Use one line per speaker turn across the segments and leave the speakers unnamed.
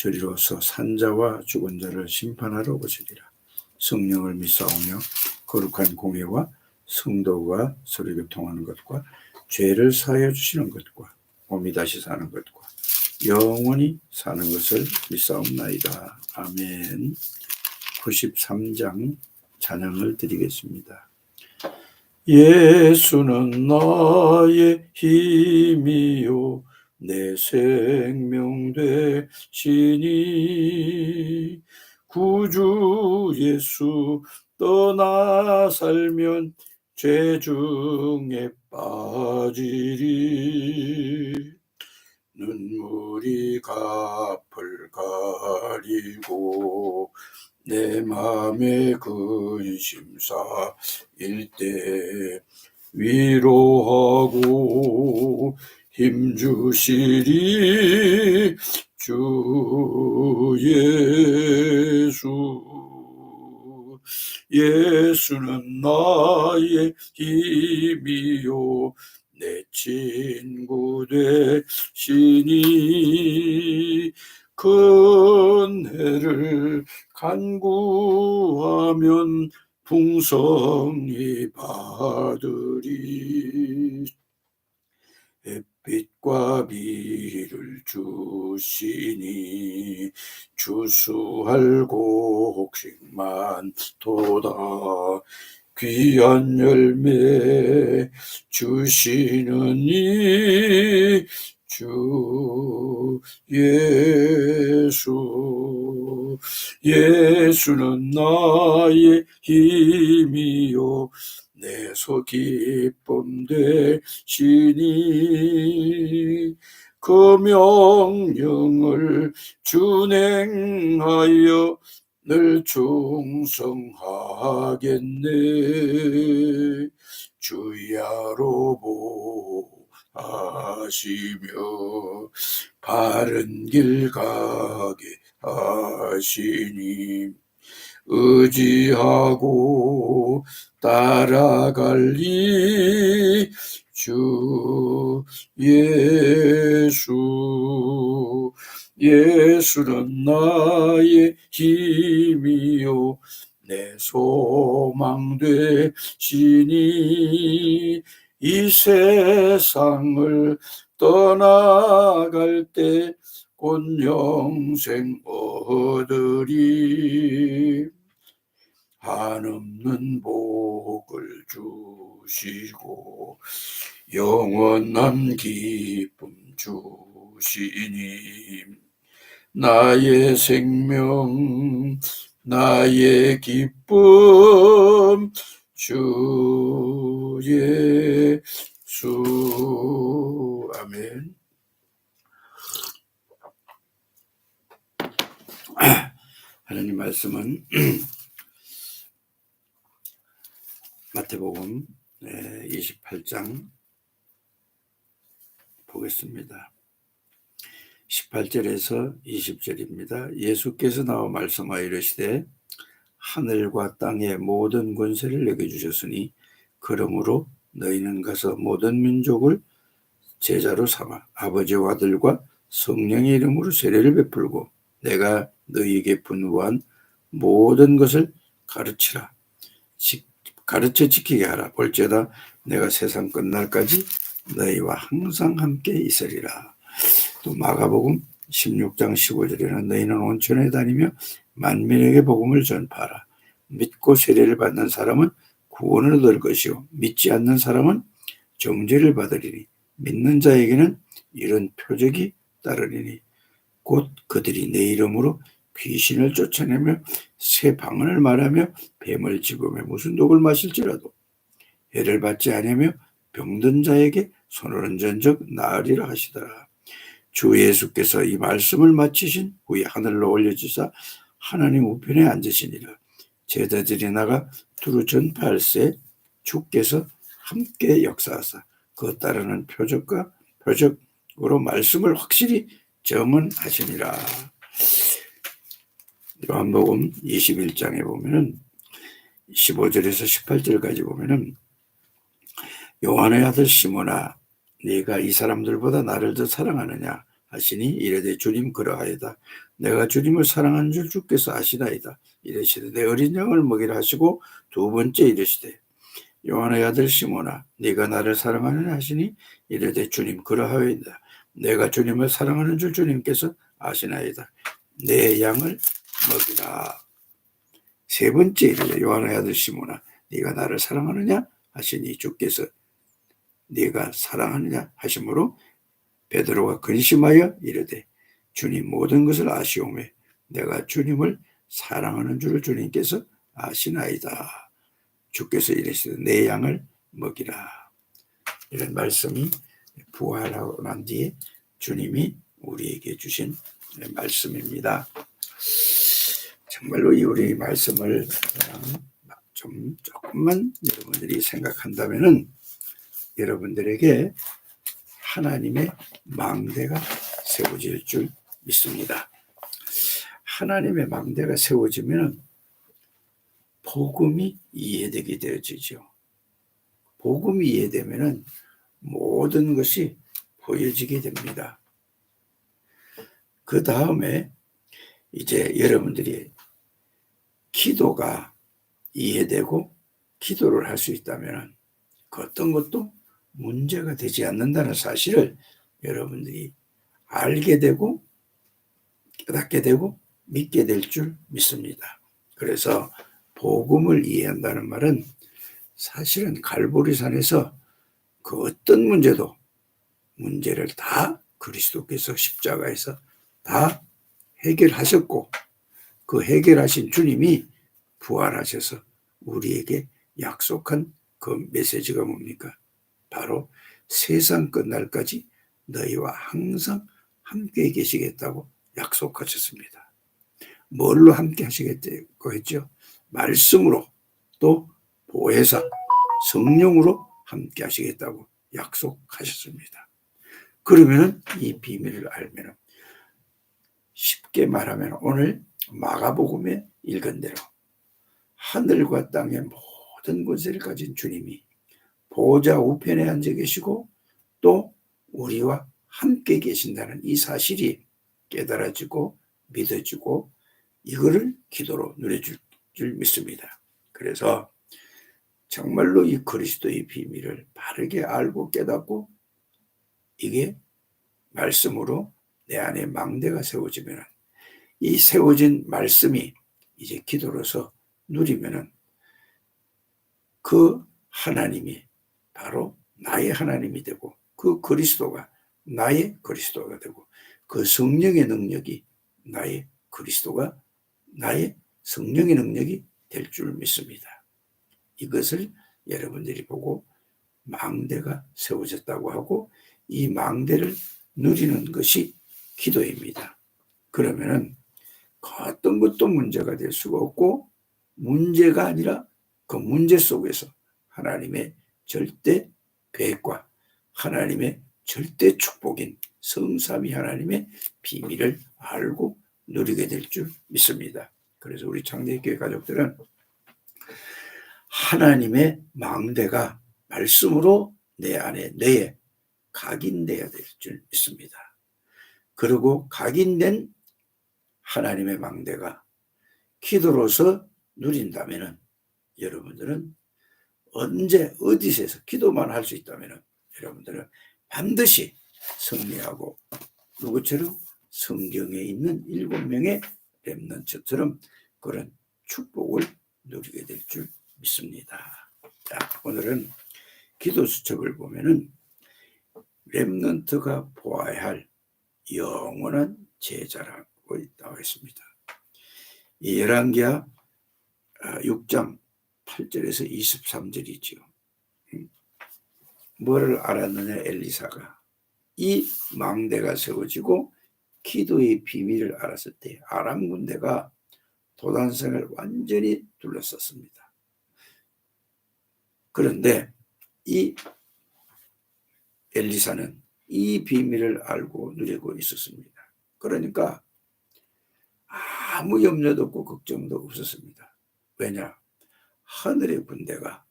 저리로서 산자와 죽은 자를 심판하러 오시리라. 성령을 믿사오며 거룩한 공예와 성도가 서로 교통하는 것과 죄를 사하여 주시는 것과 몸이 다시 사는 것과 영원히 사는 것을 믿사옵나이다. 아멘. 93장 찬양을 드리겠습니다. 예수는 나의 힘이요 내 생명 되시니 구주 예수 떠나 살면 죄 중에 빠지리. 눈물이 갚을 가리고 내 맘에 근심사 일때 위로하고 힘주시리 주 예수. 예수는 나의 힘이요 내 친구 되시니 큰 해를 간구하면 풍성히 받으리. 햇 빛과 비를 주시니 주수할 곡식만 도다. 귀한 열매 주시느니 주 예수. 예수는 나의 힘이요 내소 기쁨 되시니 그 명령을 준행하여 늘 충성하겠네. 주야로 보하시며 바른 길 가게 하시니 의지하고 따라갈리 주 예수. 예수는 나의 힘이요. 내 소망 되시니 이 세상을 떠나갈 때 곧 영생 얻으리. 한없는 복을 주시고 영원한 기쁨 주시니 나의 생명 나의 기쁨 주 예수. 아멘 하나님 말씀은 마태복음 28장 보겠습니다. 18절에서 20절입니다. 예수께서 나와 말씀하여 이르시되 하늘과 땅의 모든 권세를 내게 주셨으니 그러므로 너희는 가서 모든 민족을 제자로 삼아 아버지와 아들과 성령의 이름으로 세례를 베풀고 내가 너희에게 분부한 모든 것을 가르치라. 지, 가르쳐 지키게 하라. 볼지어다 내가 세상 끝날까지 너희와 항상 함께 있으리라. 또 마가복음 16장 15절에는 너희는 온천에 다니며 만민에게 복음을 전파하라. 믿고 세례를 받는 사람은 구원을 얻을 것이요 믿지 않는 사람은 정죄를 받으리니 믿는 자에게는 이런 표적이 따르리니 곧 그들이 내 이름으로 귀신을 쫓아내며 새 방언을 말하며 뱀을 집으며 무슨 독을 마실지라도 해를 받지 아니하며 병든 자에게 손을 얹은적 나으리라 하시더라. 주 예수께서 이 말씀을 마치신 후에 하늘로 올려지사 하나님 우편에 앉으시니라. 제자들이 나가 두루 전파할세 주께서 함께 역사하사 그 따르는 표적과 표적으로 말씀을 확실히 점언하시니라. 요한복음 21장에 보면은 15절에서 18절까지 보면은 요한의 아들 시모나 네가 이 사람들보다 나를 더 사랑하느냐? 하시니 이르되 주님 그러하이다. 내가 주님을 사랑하는 줄 주께서 아시나이다. 이르시되 내 어린 양을 먹이라 하시고 두 번째 이르시되 요한의 아들 시모나 네가 나를 사랑하느냐? 하시니 이르되 주님 그러하이다 내가 주님을 사랑하는 줄 주님께서 아시나이다 내 양을 먹이라 세 번째 요한의 아들 시모나 네가 나를 사랑하느냐 하시니 주께서 네가 사랑하느냐 하심으로 베드로가 근심하여 이르되 주님 모든 것을 아시오매 내가 주님을 사랑하는 줄을 주님께서 아시나이다. 주께서 이르시되 내 양을 먹이라. 이런 말씀이 난 뒤에 주님이 우리에게 주신 말씀입니다. 정말로 이 우리 말씀을 좀 조금만 여러분들이 생각한다면은 여러분들에게 하나님의 망대가 세워질 줄 믿습니다. 하나님의 망대가 세워지면 복음이 이해되게 되어지죠. 복음이 이해되면 모든 것이 보여지게 됩니다. 그 다음에 이제 여러분들이 기도가 이해되고 기도를 할 수 있다면 그 어떤 것도 문제가 되지 않는다는 사실을 여러분들이 알게 되고 깨닫게 되고 믿게 될 줄 믿습니다. 그래서 복음을 이해한다는 말은 사실은 갈보리산에서 그 어떤 문제도 문제를 다 그리스도께서 십자가에서 다 해결하셨고 그 해결하신 주님이 부활하셔서 우리에게 약속한 그 메시지가 뭡니까? 바로 세상 끝날까지 너희와 항상 함께 계시겠다고 약속하셨습니다. 뭘로 함께 하시겠다고 했죠? 말씀으로 또 보혜사 성령으로 함께 하시겠다고 약속하셨습니다. 그러면은 이 비밀을 알면 쉽게 말하면 오늘 마가복음에 읽은 대로 하늘과 땅의 모든 권세를 가진 주님이 보호자 우편에 앉아 계시고 또 우리와 함께 계신다는 이 사실이 깨달아지고 믿어지고 이거를 기도로 누려줄 줄 믿습니다. 그래서 정말로 이 그리스도의 비밀을 바르게 알고 깨닫고 이게 말씀으로 내 안에 망대가 세워지면 이 세워진 말씀이 이제 기도로서 누리면은 그 하나님이 바로 나의 하나님이 되고 그 그리스도가 나의 그리스도가 되고 그 성령의 능력이 나의 그리스도가 나의 성령의 능력이 될 줄 믿습니다. 이것을 여러분들이 보고 망대가 세워졌다고 하고 이 망대를 누리는 것이 기도입니다. 그러면은 그 어떤 것도 문제가 될 수가 없고 문제가 아니라 그 문제 속에서 하나님의 절대 계획과 하나님의 절대 축복인 성삼위 하나님의 비밀을 알고 누리게 될 줄 믿습니다. 그래서 우리 창대교회 가족들은 하나님의 망대가 말씀으로 내 안에 뇌에 각인되어야 될 줄 믿습니다. 그리고 각인된 하나님의 망대가 기도로서 누린다면 여러분들은 언제 어디서에서 기도만 할 수 있다면 여러분들은 반드시 승리하고 누구처럼 성경에 있는 일곱 명의 렘넌트처럼 그런 축복을 누리게 될줄 믿습니다. 자, 오늘은 기도 수첩을 보면은 렘넌트가 보아야 할 영원한 제자라고 나와 있습니다. 이 열왕기하 6장 8절에서 23절이죠. 뭐를 알았느냐 엘리사가 이 망대가 세워지고 기도의 비밀을 알았을 때 아람 군대가 도단성을 완전히 둘러쌌습니다. 그런데 이 엘리사는 이 비밀을 알고 누리고 있었습니다. 그러니까 아무 염려도 없고 걱정도 없었습니다. 왜냐? 하늘의 군대가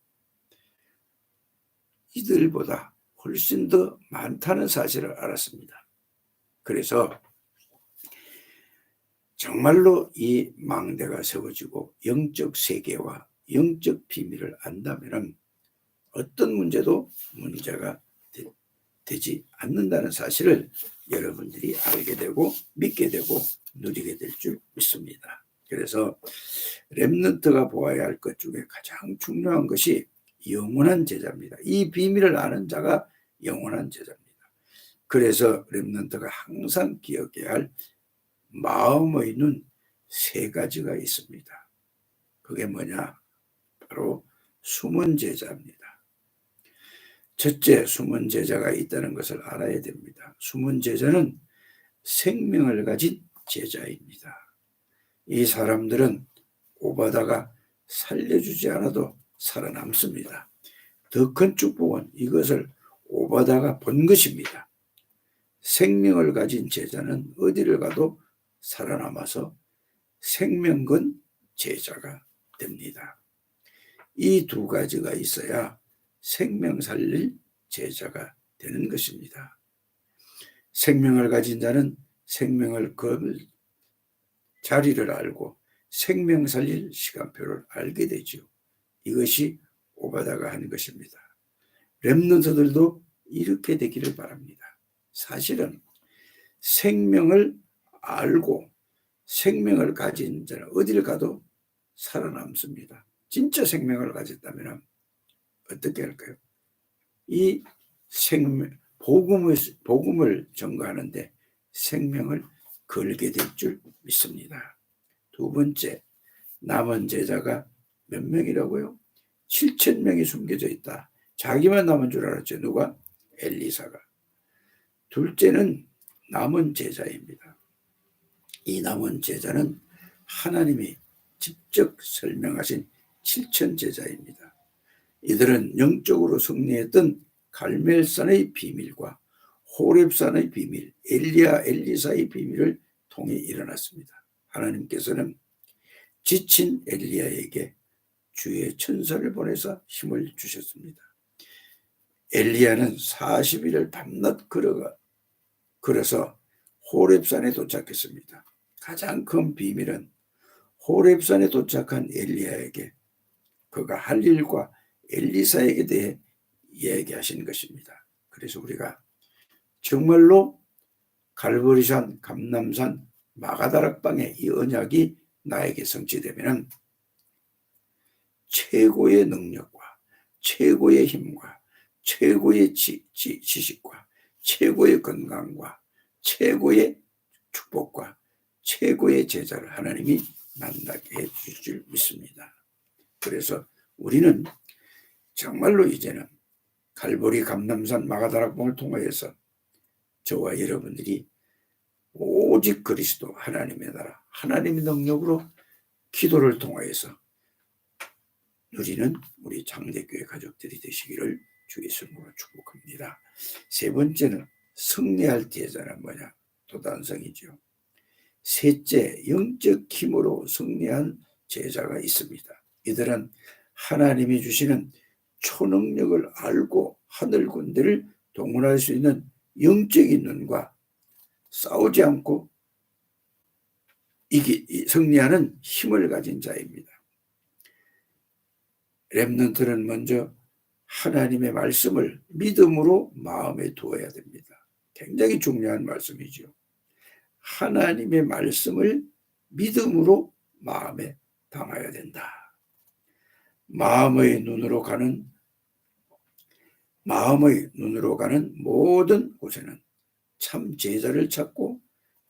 이들보다 훨씬 더 많다는 사실을 알았습니다. 그래서 정말로 이 망대가 세워지고 영적 세계와 영적 비밀을 안다면 어떤 문제도 문제가 되, 지 않는다는 사실을 여러분들이 알게 되고 믿게 되고 누리게 될 줄 믿습니다. 그래서 렘넌트가 보아야 할 것 중에 가장 중요한 것이 영원한 제자입니다. 이 비밀을 아는 자가 영원한 제자입니다. 그래서 렘넌트가 항상 기억해야 할 마음의 눈 세 가지가 있습니다. 그게 뭐냐? 바로 숨은 제자입니다. 첫째, 숨은 제자가 있다는 것을 알아야 됩니다. 숨은 제자는 생명을 가진 제자입니다. 이 사람들은 오바다가 살려주지 않아도 살아남습니다. 더 큰 축복은 이것을 오바다가 본 것입니다. 생명을 가진 제자는 어디를 가도 살아남아서 생명건 제자가 됩니다. 이 두 가지가 있어야 생명 살릴 제자가 되는 것입니다. 생명을 가진 자는 생명을 걸 자리를 알고 생명 살릴 시간표를 알게 되죠. 이것이 오바다가 한 것입니다. 렘넌트들도 이렇게 되기를 바랍니다. 사실은 생명을 알고 생명을 가진 자는 어디를 가도 살아남습니다. 진짜 생명을 가졌다면 어떻게 할까요? 이 생명, 복음을, 복음을 전가하는데 생명을 걸게 될 줄 믿습니다. 두 번째, 남은 제자가 몇 명이라고요? 7천 명이 숨겨져 있다. 자기만 남은 줄 알았죠. 누가? 엘리사가. 둘째는 남은 제자입니다. 이 남은 제자는 하나님이 직접 설명하신 7천 제자입니다. 이들은 영적으로 승리했던 갈멜산의 비밀과 호렙산의 비밀, 엘리야 엘리사의 비밀을 통해 일어났습니다. 하나님께서는 지친 엘리야에게 주의 천사를 보내서 힘을 주셨습니다. 엘리야는 40일을 밤낮 걸어가 걸어서 호렙산에 도착했습니다. 가장 큰 비밀은 호렙산에 도착한 엘리야에게 그가 할 일과 엘리사에게 대해 얘기하신 것입니다. 그래서 우리가 정말로 갈보리산, 감남산, 마가다락방의 이 언약이 나에게 성취되면 최고의 능력과 최고의 힘과 최고의 지, 지, 지식과 최고의 건강과 최고의 축복과 최고의 제자를 하나님이 만나게 해주실 줄 믿습니다. 그래서 우리는 정말로 이제는 갈보리 감남산 마가다락봉을 통하여서 저와 여러분들이 오직 그리스도 하나님의 나라 하나님의 능력으로 기도를 통하여서 누리는 우리 장대교회 가족들이 되시기를 주 예수님으로 축복합니다. 세 번째는 승리할 제자는 뭐냐? 도단성이죠. 셋째, 영적 힘으로 승리한 제자가 있습니다. 이들은 하나님이 주시는 초능력을 알고 하늘 군대를 동원할 수 있는 영적인 눈과 싸우지 않고 이기, 승리하는 힘을 가진 자입니다. 렘넌트는 먼저 하나님의 말씀을 믿음으로 마음에 두어야 됩니다. 굉장히 중요한 말씀이죠. 하나님의 말씀을 믿음으로 마음에 담아야 된다. 마음의 눈으로 가는 마음의 눈으로 가는 모든 곳에는 참 제자를 찾고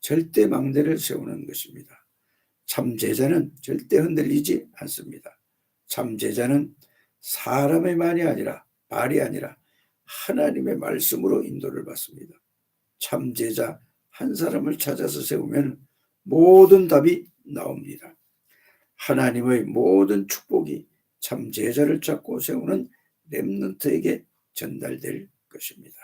절대 망대를 세우는 것입니다. 참 제자는 절대 흔들리지 않습니다. 참 제자는 사람의 말이 아니라 말이 아니라 하나님의 말씀으로 인도를 받습니다. 참 제자 한 사람을 찾아서 세우면 모든 답이 나옵니다. 하나님의 모든 축복이 참 제자를 찾고 세우는 렘넌트에게 전달될 것입니다.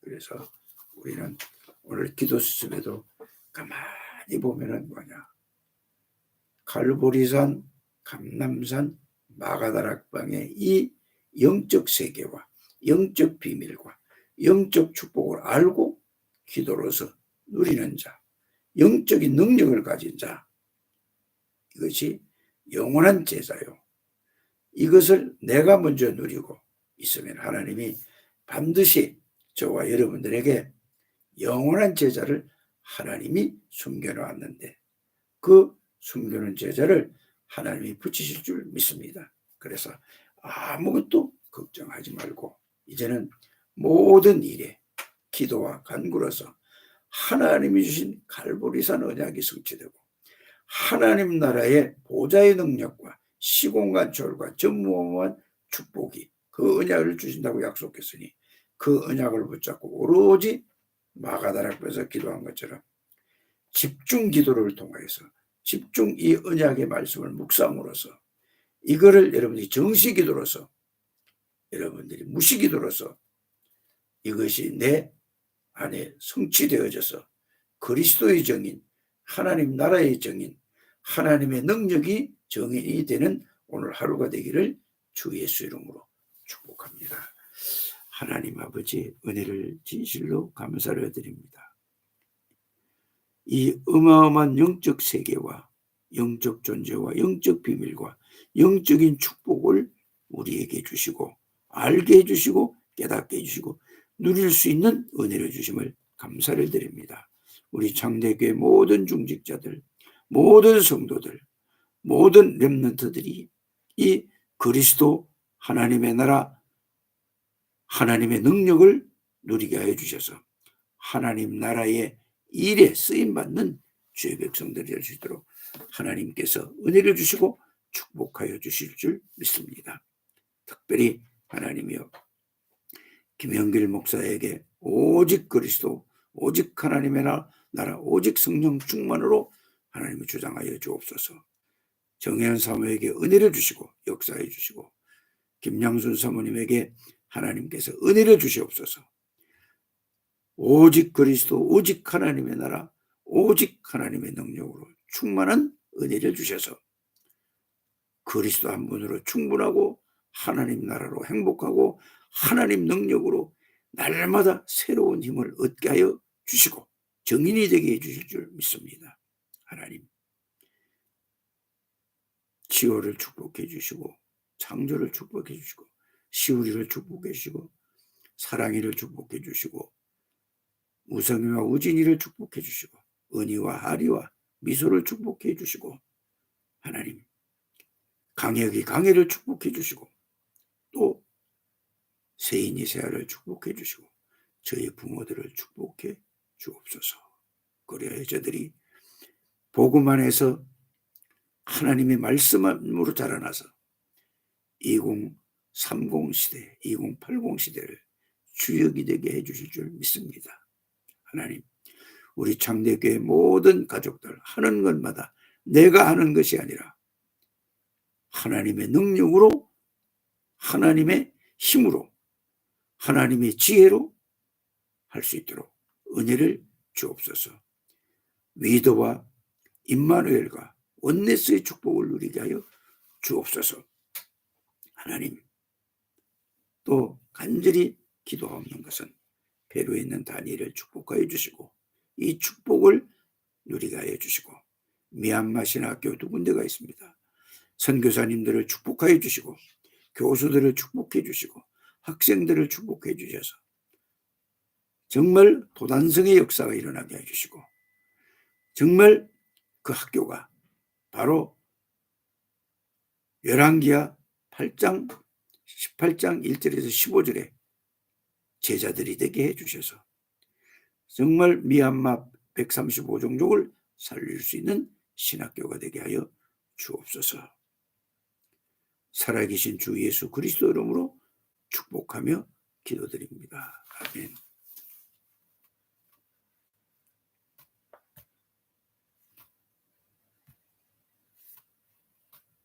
그래서 우리는 오늘 기도 수습에도 가만히 보면은 뭐냐 갈보리산, 감남산, 마가다락방의 이 영적 세계와 영적 비밀과 영적 축복을 알고 기도로서 누리는 자, 영적인 능력을 가진 자, 이것이 영원한 제자요. 이것을 내가 먼저 누리고 있으면 하나님이 반드시 저와 여러분들에게 영원한 제자를 하나님이 숨겨놓았는데 그 숨겨놓은 제자를 하나님이 붙이실 줄 믿습니다. 그래서 아무것도 걱정하지 말고 이제는 모든 일에 기도와 간구로서 하나님이 주신 갈보리산 언약이 성취되고 하나님 나라의 보좌의 능력과 시공간철과 전무후무한 축복이 그 언약을 주신다고 약속했으니 그 언약을 붙잡고 오로지 마가다락에서 기도한 것처럼 집중 기도를 통하여서 집중 이 언약의 말씀을 묵상으로서 이거를 여러분들이 정시 기도로서 여러분들이 무시 기도로서 이것이 내 안에 성취되어져서 그리스도의 정인 하나님 나라의 정인 하나님의 능력이 정인이 되는 오늘 하루가 되기를 주 예수 이름으로 축복합니다. 하나님 아버지 은혜를 진실로 감사를 드립니다. 이 어마어마한 영적 세계와 영적 존재와 영적 비밀과 영적인 축복을 우리에게 주시고 알게 해주시고 깨닫게 해주시고 누릴 수 있는 은혜를 주심을 감사를 드립니다. 우리 장대교회 모든 중직자들, 모든 성도들, 모든 렘넌트들이 이 그리스도 하나님의 나라, 하나님의 능력을 누리게 하여 주셔서 하나님 나라의 일에 쓰임 받는 주의 백성들이 될 수 있도록 하나님께서 은혜를 주시고 축복하여 주실 줄 믿습니다. 특별히 하나님이여 김영길 목사에게 오직 그리스도 오직 하나님의 나라 오직 성령 충만으로 하나님을 주장하여 주옵소서. 정혜연 사모에게 은혜를 주시고 역사해 주시고 김양순 사모님에게 하나님께서 은혜를 주시옵소서. 오직 그리스도 오직 하나님의 나라 오직 하나님의 능력으로 충만한 은혜를 주셔서 그리스도 한 분으로 충분하고 하나님 나라로 행복하고 하나님 능력으로 날마다 새로운 힘을 얻게 하여 주시고 정인이 되게 해 주실 줄 믿습니다. 하나님 지호를 축복해 주시고 창조를 축복해 주시고 시우리를 축복해 주시고 사랑이를 축복해 주시고 우성이와 우진이를 축복해 주시고 은희와 하리와 미소를 축복해 주시고 하나님 강혁이 강혜를 축복해 주시고 또 세인이 세아를 축복해 주시고 저희 부모들을 축복해 주옵소서. 그래야 저들이 복음 안에서 하나님의 말씀으로 자라나서 2030 시대, 2080 시대를 주역이 되게 해주실 줄 믿습니다. 하나님, 우리 창대교회 모든 가족들 하는 것마다 내가 하는 것이 아니라 하나님의 능력으로 하나님의 힘으로 하나님의 지혜로 할 수 있도록 은혜를 주옵소서. 위도와 임마누엘과 원네스의 축복을 누리게 하여 주옵소서. 하나님 또 간절히 기도하는 것은 배로에 있는 다니엘을 축복하여 주시고 이 축복을 누리게 하여 주시고 미얀마 신학교 두 군데가 있습니다. 선교사님들을 축복하여 주시고 교수들을 축복해 주시고 학생들을 축복해 주셔서 정말 도단성의 역사가 일어나게 해주시고 정말 그 학교가 바로 열왕기하 8장 18장 1절에서 15절에 제자들이 되게 해 주셔서 정말 미얀마 135종족을 살릴 수 있는 신학교가 되게 하여 주옵소서. 살아계신 주 예수 그리스도 이름으로 축복하며 기도드립니다. 아멘.